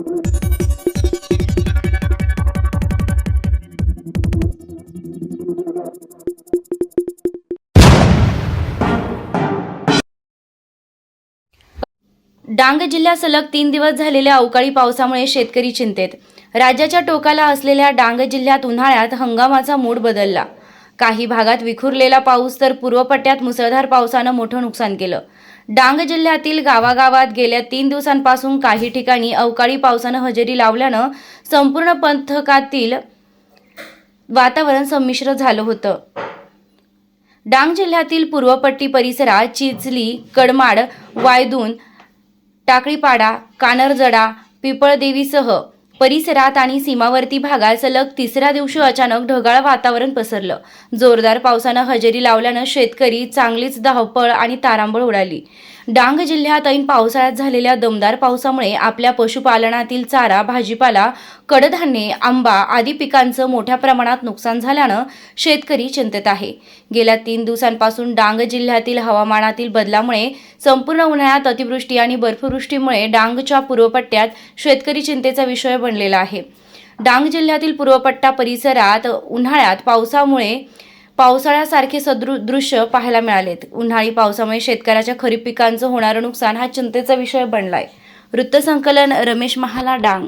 डांग जिल्ह्यात सलग तीन दिवस झालेल्या अवकाळी पावसामुळे शेतकरी चिंतेत. राज्याच्या टोकाला असलेल्या डांग जिल्ह्यात उन्हाळ्यात हंगामाचा मूड बदलला. काही भागात विखुरलेला पाऊस तर पूर्वपट्ट्यात मुसळधार पावसानं मोठं नुकसान केलं. डांग जिल्ह्यातील गावागावात गेल्या तीन दिवसांपासून काही ठिकाणी अवकाळी पावसानं हजेरी लावल्यानं संपूर्ण पंथकातील वातावरण संमिश्र झालं होतं. डांग जिल्ह्यातील पूर्वपट्टी परिसरात चिचली कडमाड वायदून टाकळीपाडा कानरजडा पिपळदेवीसह परिसरात आणि सीमावर्ती भागात सलग तिसऱ्या दिवशी अचानक ढगाळ वातावरण पसरलं. जोरदार पावसानं हजेरी लावल्यानं शेतकरी चांगलीच धावपळ आणि तारांबळ उडाली. डांग जिल्ह्यात ऐन पावसाळ्यात झालेल्या दमदार पावसामुळे आपल्या पशुपालनातील चारा भाजीपाला कडधान्ये आंबा आदी पिकांचं मोठ्या प्रमाणात नुकसान झाल्यानं शेतकरी चिंतेत आहे. गेल्या तीन दिवसांपासून डांग जिल्ह्यातील हवामानातील बदलामुळे संपूर्ण उन्हाळ्यात अतिवृष्टी आणि बर्फवृष्टीमुळे डांगच्या पूर्वपट्ट्यात शेतकरी चिंतेचा विषय बनलेला आहे. डांग जिल्ह्यातील पूर्वपट्टा परिसरात उन्हाळ्यात पावसामुळे पावसाळ्यासारखे सदृ दृश्य पाहायला मिळालेत. उन्हाळी पावसामुळे शेतकऱ्याच्या खरीप पिकांचं होणारं नुकसान हा चिंतेचा विषय बनलाय. वृत्तसंकलन रमेश महाला डांग